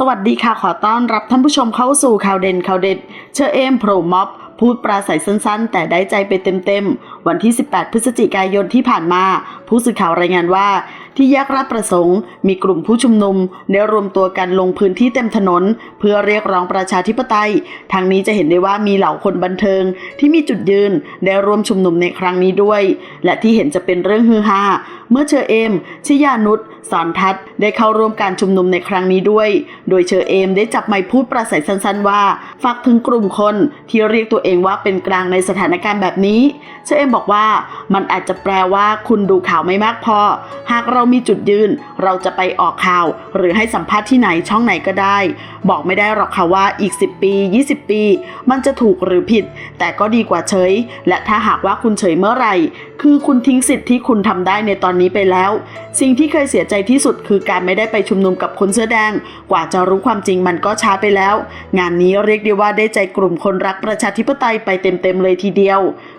สวัสดีค่ะขอต้อนรับท่านผู้ชมเข้าสู่ข่าวเด่นข่าวเด็ด เชอเอมโผล่ม็อบ พูดปราศัยสั้นๆ แต่ได้ใจไปเต็มๆ วันที่ 18 พฤศจิกายนที่ผ่านมา ผู้สื่อข่าวรายงานว่า ที่แยกราชประสงค์ มีกลุ่มผู้ชุมนุมได้รวมตัวกันลงพื้นที่เต็มถนน เพื่อเรียกร้องประชาธิปไตย ทางนี้จะเห็นได้ว่ามีเหล่าคนบันเทิง ที่มีจุดยืนได้ร่วมชุมนุมในครั้งนี้ด้วย และที่เห็นจะเป็นเรื่องฮือฮาเมื่อเชอเอม ชยานุชสอนทัศน์ได้เข้าร่วมการชุมนุมในครั้งนี้ด้วย โดยเชอเอมได้จับไมค์พูดประสัยสั้น ๆ ว่าฝากถึงกลุ่มคนที่เรียกตัวเองว่าเป็นกลางในสถานการณ์แบบนี้ เชอเอมบอกว่า มันอาจจะแปลว่าคุณดูข่าวไม่มากพอ หากเรามีจุดยืน เราจะไปออกข่าว หรือให้สัมภาษณ์ที่ไหนช่องไหนก็ได้ บอกไม่ได้หรอกค่ะว่าอีก 10 ปี 20 ปี มันจะถูกหรือผิด แต่ก็ดีกว่าเฉย และถ้าหากว่าคุณเฉยเมื่อไหร่ คือคุณทิ้งสิทธิ์ที่คุณทำได้ในตอนนี้ไปแล้ว สิ่งที่เคยเสียใจที่สุดคือการไม่ได้ไปชุมนุมกับคนเสื้อแดง กว่าจะรู้ความจริงมันก็ช้าไปแล้ว งานนี้เรียกได้ว่าได้ใจกลุ่มคนรักประชาธิปไตยไปเต็มๆเลยทีเดียว